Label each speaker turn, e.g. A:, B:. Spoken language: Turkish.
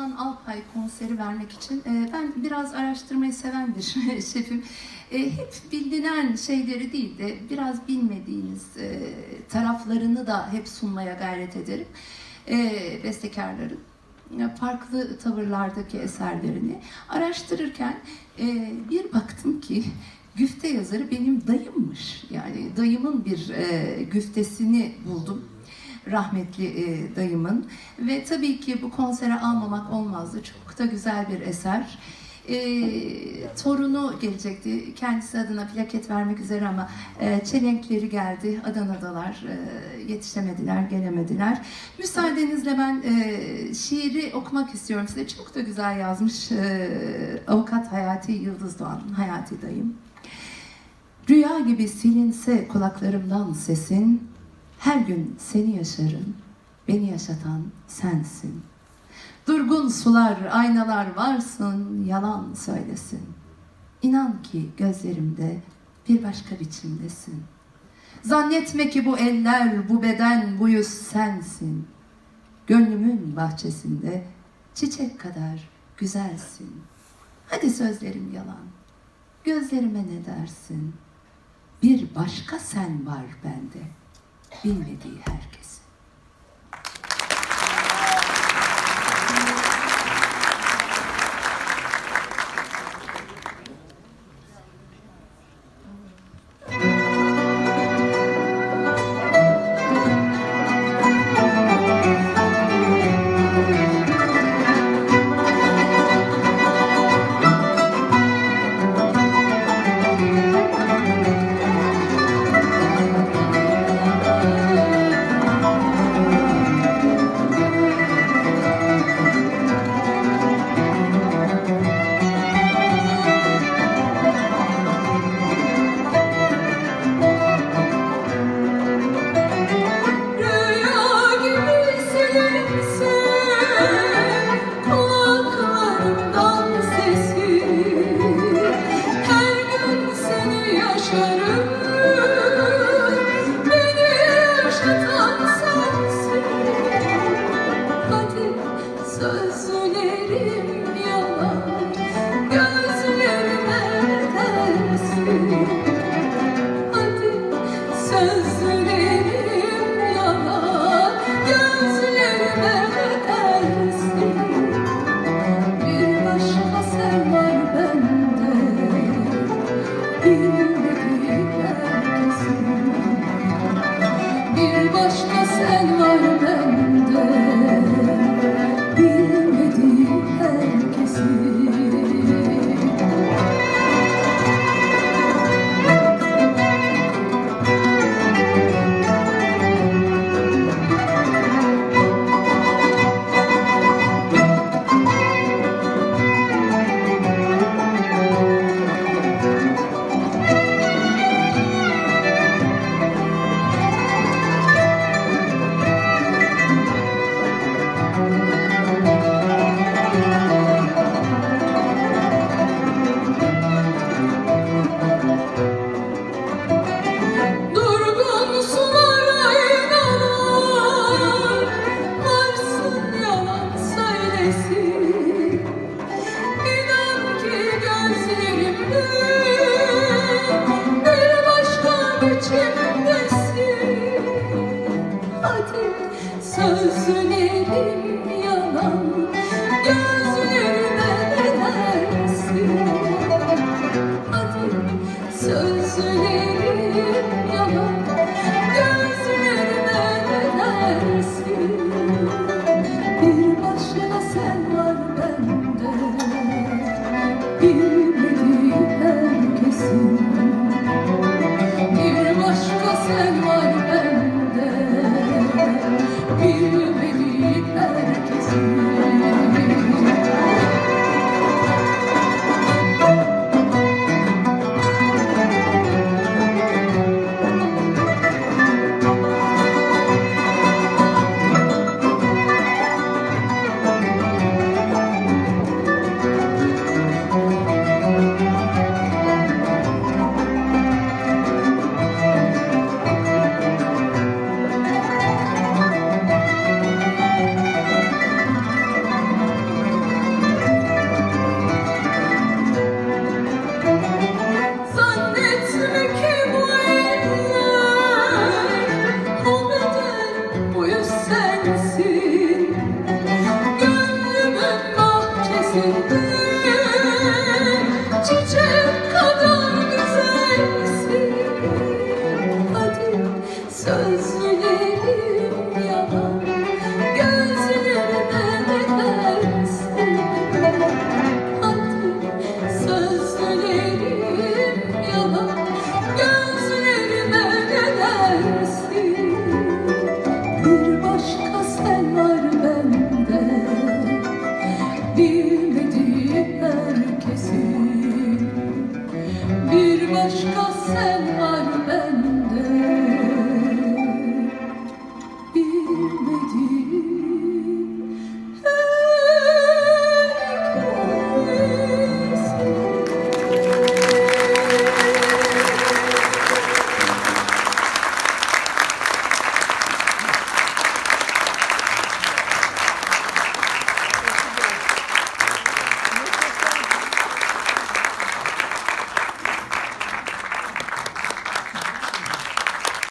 A: Teoman Alpay konseri vermek için e, ben biraz araştırmayı seven bir şefim. E, hep bilinen şeyleri değil de biraz bilmediğiniz e, taraflarını da hep sunmaya gayret ederim. E, bestekarların e, farklı tavırlardaki eserlerini araştırırken e, bir baktım ki güfte yazarı benim dayımmış. Yani dayımın bir e, güftesini buldum rahmetli e, dayımın ve tabii ki bu konsere almamak olmazdı. Çok da güzel bir eser. E, torunu gelecekti. Kendisi adına plaket vermek üzere ama e, çelenkleri geldi. Adana'dalar. E, yetişemediler, gelemediler. Müsaadenizle ben e, şiiri okumak istiyorum size. Çok da güzel yazmış e, avukat Hayati Yıldız Doğan, Hayati dayım. Rüya gibi silinse kulaklarımdan sesin, her gün seni yaşarım, beni yaşatan sensin. Durgun sular, aynalar varsın, yalan söylesin. İnan ki gözlerimde bir başka biçimdesin. Zannetme ki bu eller, bu beden, bu yüz sensin. Gönlümün bahçesinde çiçek kadar güzelsin. Hadi sözlerim yalan, gözlerime ne dersin? Bir başka sen var bende, bilmediği herkesin.
B: aşkım Hadi sözlerim. you. Gözlerim yalan Gözlerime ne dersin Aklım yalan Gözlerime ne Bir başka sen var bende Bilmediğim herkesin Bir başka sen var